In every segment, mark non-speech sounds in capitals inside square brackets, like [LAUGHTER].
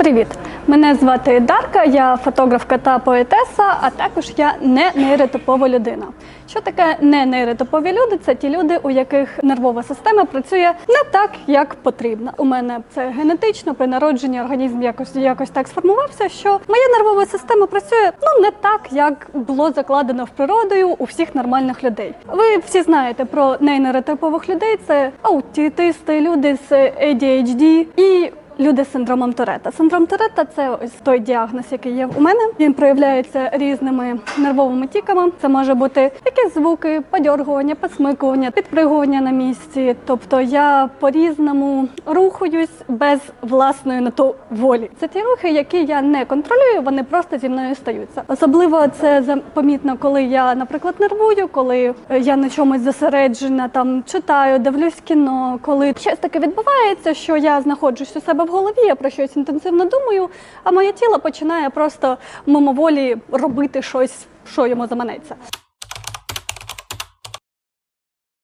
Привіт! Мене звати Дарка, я фотографка та поетеса, а також я не нейротипова людина. Що таке не нейротипові люди? Це ті люди, у яких нервова система працює не так, як потрібно. У мене це генетично при народженні організм якось якось так сформувався, що моя нервова система працює ну не так, як було закладено в природою у всіх нормальних людей. Ви всі знаєте про нейротипових людей: це аутисти, люди з ADHD і Люди з синдромом Торетта. Синдром Торетта – це ось той діагноз, який є у мене. Він проявляється різними нервовими тіками. Це може бути якісь звуки, подьоргування, посмикування, підпригування на місці. Тобто я по-різному рухаюсь без власної на то волі. Це ті рухи, які я не контролюю, вони просто зі мною стаються. Особливо це помітно, коли я, наприклад, нервую, коли я на чомусь зосереджена, там читаю, дивлюсь кіно, коли щось таке відбувається, що я знаходжусь у себе в голові, я про щось інтенсивно думаю, а моє тіло починає просто мимоволі робити щось, що йому заманеться.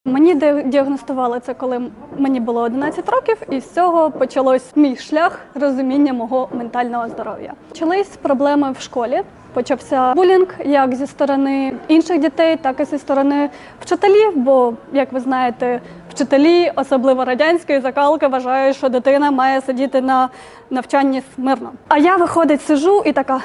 Мені діагностували це, коли мені було 11 років, і з цього почалось мій шлях розуміння мого ментального здоров'я. Почались проблеми в школі. Почався булінг як зі сторони інших дітей, так і зі сторони вчителів. Бо, як ви знаєте, вчителі, особливо радянської закалки, вважають, що дитина має сидіти на навчанні смирно. А я виходить, сижу і така.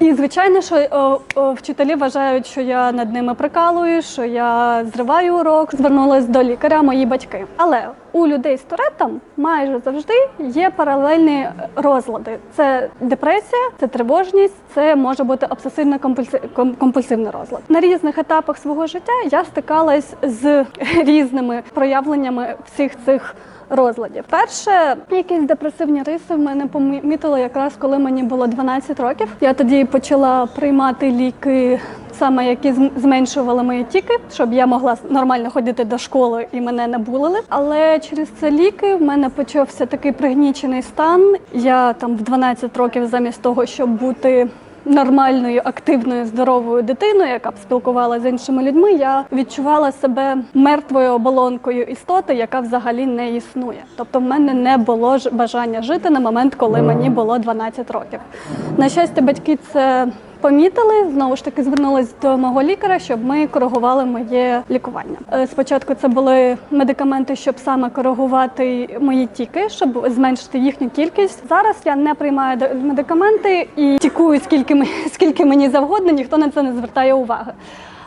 І звичайно, що о, о, вчителі вважають, що я над ними прикалую, що я зриваю урок. Звернулась до лікаря мої батьки. Але у людей з туретом майже завжди є паралельні розлади: це депресія, це тривожність, це може бути обсесивно-компульсивний розлад. На різних етапах свого життя я стикалась з різними проявленнями всіх цих розладів. Перше, якісь депресивні риси в мене помітила якраз коли мені було 12 років. Я тоді почала приймати ліки. Саме які зменшували мої тіки, щоб я могла нормально ходити до школи і мене не булили. Але через це ліки в мене почався такий пригнічений стан. Я там в 12 років, замість того, щоб бути нормальною, активною, здоровою дитиною, яка б спілкувалася з іншими людьми, я відчувала себе мертвою оболонкою істоти, яка взагалі не існує. Тобто, в мене не було бажання жити на момент, коли мені було 12 років. На щастя, батьки це. Помітили, знову ж таки звернулись до мого лікаря, щоб ми коригували моє лікування. Е, Спочатку це були медикаменти, щоб саме коригувати мої тіки, щоб зменшити їхню кількість. Зараз я не приймаю медикаменти і тікую скільки [LAUGHS] скільки мені завгодно, ніхто на це не звертає уваги.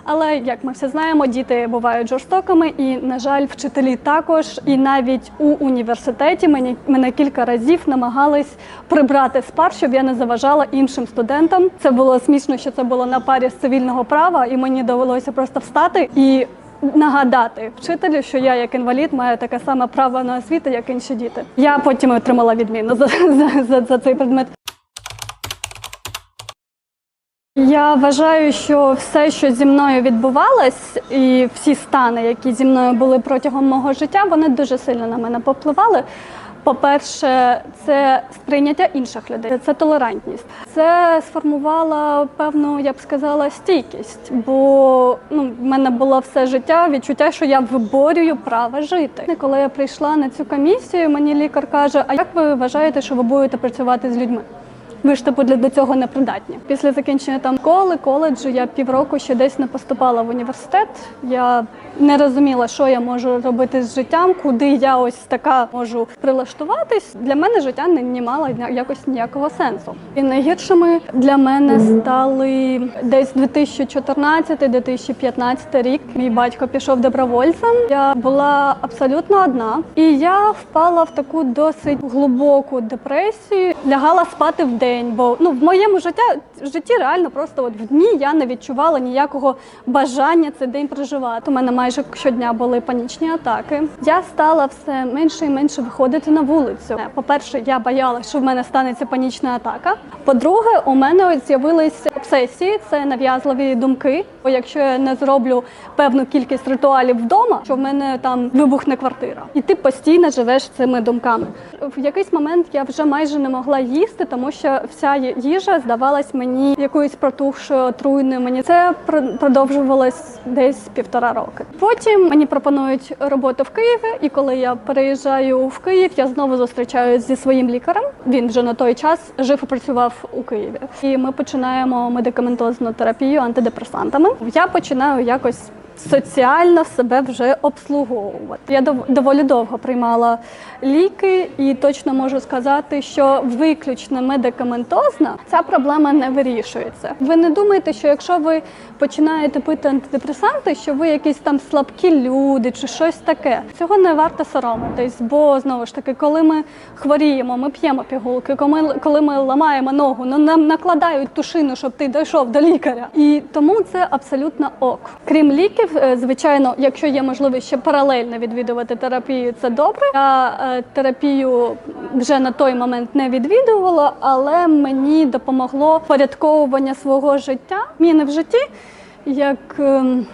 Але як ми всі знаємо, діти бувають жорстокими, і на жаль, вчителі також. І навіть у університеті мені мене кілька разів намагались прибрати з пар, щоб я не заважала іншим студентам. Це було смішно, що це було на парі з цивільного права, і мені довелося просто встати і. Нагадати вчителю, що я як інвалід маю таке саме право на освіту, як інші діти. Я потім отримала відміну за, за, за, за цей предмет. Вважаю, що все, що зі мною відбувалось, і всі стани, які зі мною були протягом мого життя, вони дуже сильно на мене попливали. По-перше, це сприйняття інших людей, це толерантність. Це сформувало певну, я б сказала, стійкість, бо ну, в мене було все життя відчуття, що я виборюю право жити. Коли я прийшла на цю комісію, мені лікар каже: А як ви вважаєте, що ви будете працювати з людьми? Ви ж типу для цього не придатні. Після закінчення там школи, коледжу я півроку ще десь не поступала в університет. Я не розуміла, що я можу робити з життям, куди я ось така можу прилаштуватись. Для мене життя не, не мало якось ніякого сенсу. І найгіршими для мене стали десь 2014-2015 рік. Мій батько пішов добровольцем. Я була абсолютно одна, і я впала в таку досить глибоку депресію. Лягала спати в день, бо ну в моєму житті житті реально просто от в дні я не відчувала ніякого бажання цей день проживати. У мене майже щодня були панічні атаки. Я стала все менше і менше виходити на вулицю. По-перше, я боялася, що в мене станеться панічна атака. По-друге, у мене ось з'явились обсесії, це нав'язливі думки. Бо якщо я не зроблю певну кількість ритуалів вдома, що в мене там вибухне квартира, і ти постійно живеш цими думками. В якийсь момент я вже майже не могла їсти, тому що вся їжа здавалась мені якоюсь протухшою, отруйною. Мені це пр- продовжувалось десь півтора роки. Потім мені пропонують роботу в Києві, і коли я переїжджаю в Київ, я знову зустрічаюся зі своїм лікарем. Він вже на той час жив і працював у Києві. І ми починаємо медикаментозну терапію антидепресантами. Я починаю якось. Соціально себе вже обслуговувати. Я доволі довго приймала ліки, і точно можу сказати, що виключно медикаментозна ця проблема не вирішується. Ви не думаєте, що якщо ви починаєте пити антидепресанти, що ви якісь там слабкі люди чи щось таке. Цього не варто соромитись, бо знову ж таки, коли ми хворіємо, ми п'ємо пігулки, коли ми, ламаємо ногу, ну нам накладають тушину, щоб ти дійшов до лікаря. І тому це абсолютно ок. Крім ліків, е, звичайно, якщо є можливість ще паралельно відвідувати терапію, це добре. Я е, терапію вже на той момент не відвідувала, але мені допомогло порядковування свого життя, зміни в житті, як ем,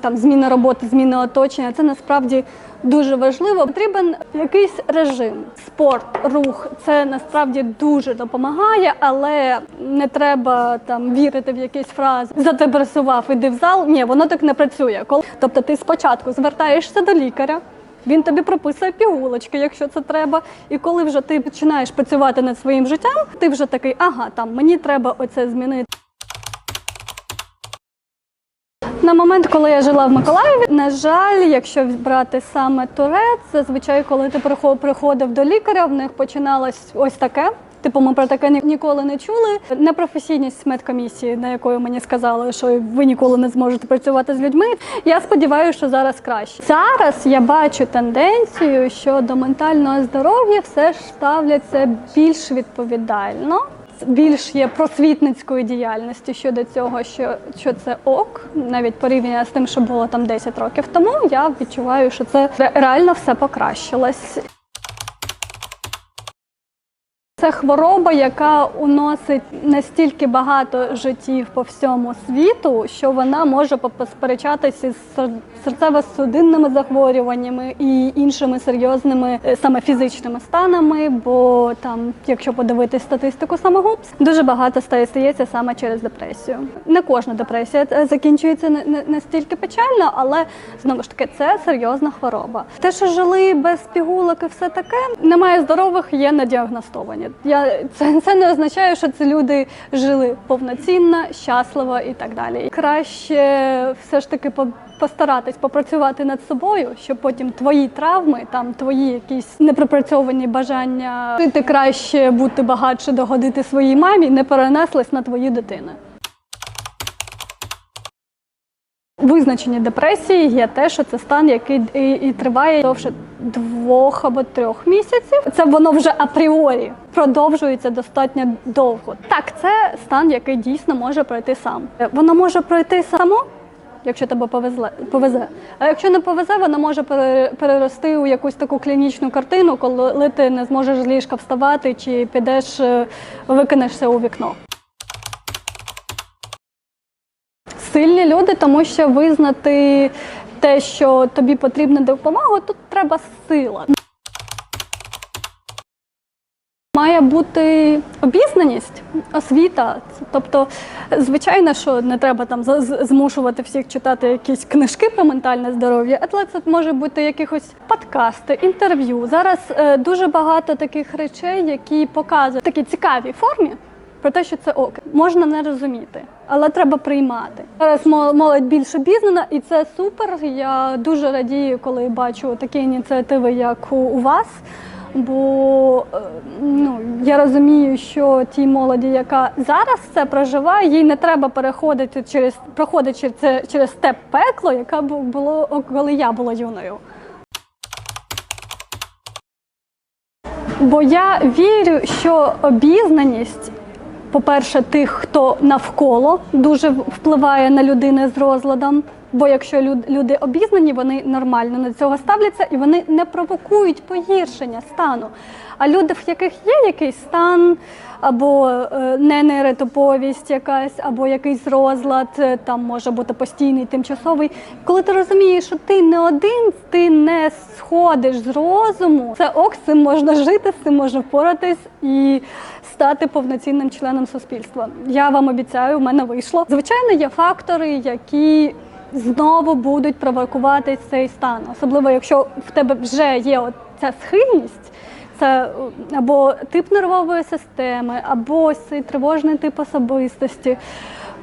там зміна роботи, зміна оточення. Це насправді дуже важливо. Потрібен якийсь режим, спорт, рух. Це насправді дуже допомагає, але не треба там вірити в якісь фрази. Задепресував, іди в зал. Ні, воно так не працює. Тобто, ти спочатку звертаєшся до лікаря. Він тобі прописує пігулочки, якщо це треба. І коли вже ти починаєш працювати над своїм життям, ти вже такий, ага, там мені треба оце змінити. На момент, коли я жила в Миколаєві, на жаль, якщо брати саме Турет, зазвичай, коли ти прихо- приходив до лікаря, в них починалось ось таке. Типу, ми про таке ні- ніколи не чули. Непрофесійність медкомісії, на якої мені сказали, що ви ніколи не зможете працювати з людьми. Я сподіваюся, що зараз краще. Зараз я бачу тенденцію, що до ментального здоров'я все ж ставляться більш відповідально більш є просвітницької діяльності щодо цього, що, що це ок, навіть порівняно з тим, що було там 10 років тому, я відчуваю, що це реально все покращилось. Це хвороба, яка уносить настільки багато життів по всьому світу, що вона може посперечатися з сер- серцево-судинними захворюваннями і іншими серйозними е, саме фізичними станами. Бо там, якщо подивитись статистику самогубств, дуже багато стає стається саме через депресію. Не кожна депресія е, закінчується настільки печально, але знову ж таки це серйозна хвороба. Те, що жили без пігулок і все таке, немає здорових, є недіагностовані. Я це, це не означає, що це люди жили повноцінно, щасливо і так далі. Краще все ж таки по- постаратись попрацювати над собою, щоб потім твої травми, там твої якісь непропрацьовані бажання жити краще, бути багатше, догодити своїй мамі, не перенеслись на твою дитини. Визначення депресії є те, що це стан, який і, і триває довше двох або трьох місяців. Це воно вже апріорі продовжується достатньо довго. Так, це стан, який дійсно може пройти сам. Воно може пройти само. Якщо тебе повезле, повезе. А якщо не повезе, воно може пере- перерости у якусь таку клінічну картину, коли ти не зможеш з ліжка вставати чи підеш, е, викинешся у вікно. Сильні люди, тому що визнати те, що тобі потрібна допомога, тут треба сила. Має бути обізнаність, освіта. Тобто, звичайно, що не треба там змушувати всіх читати якісь книжки про ментальне здоров'я, але це може бути якихось подкасти, інтерв'ю. Зараз е, дуже багато таких речей, які показують в такій цікавій формі. Про те, що це ок, можна не розуміти, але треба приймати. Зараз молодь більш обізнана, і це супер. Я дуже радію, коли бачу такі ініціативи, як у, вас. Бо е, ну я розумію, що тій молоді, яка зараз це проживає, їй не треба переходити через проходити це через те пекло, яке було коли я була юною. Бо я вірю, що обізнаність, по-перше, тих, хто навколо дуже впливає на людини з розладом. Бо якщо люди обізнані, вони нормально до цього ставляться і вони не провокують погіршення стану. А люди, в яких є якийсь стан, або е, ненейротиповість якась, або якийсь розлад, е, там може бути постійний, тимчасовий. Коли ти розумієш, що ти не один, ти не сходиш з розуму, це ок, з цим можна жити, з цим можна впоратись і стати повноцінним членом суспільства. Я вам обіцяю, у мене вийшло. Звичайно, є фактори, які знову будуть провокувати цей стан, особливо якщо в тебе вже є ця схильність. Це або тип нервової системи, або цей тривожний тип особистості.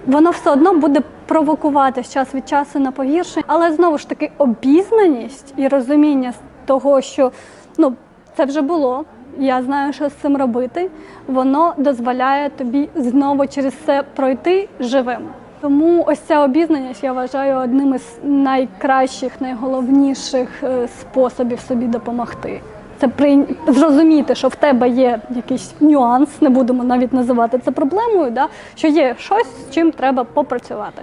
Воно все одно буде провокувати час від часу на погіршення, але знову ж таки обізнаність і розуміння того, що ну це вже було. Я знаю, що з цим робити. Воно дозволяє тобі знову через це пройти живим. Тому ось ця обізнаність я вважаю одним із найкращих, найголовніших е, способів собі допомогти. Це при... зрозуміти, що в тебе є якийсь нюанс, не будемо навіть називати це проблемою, да? що є щось, з чим треба попрацювати.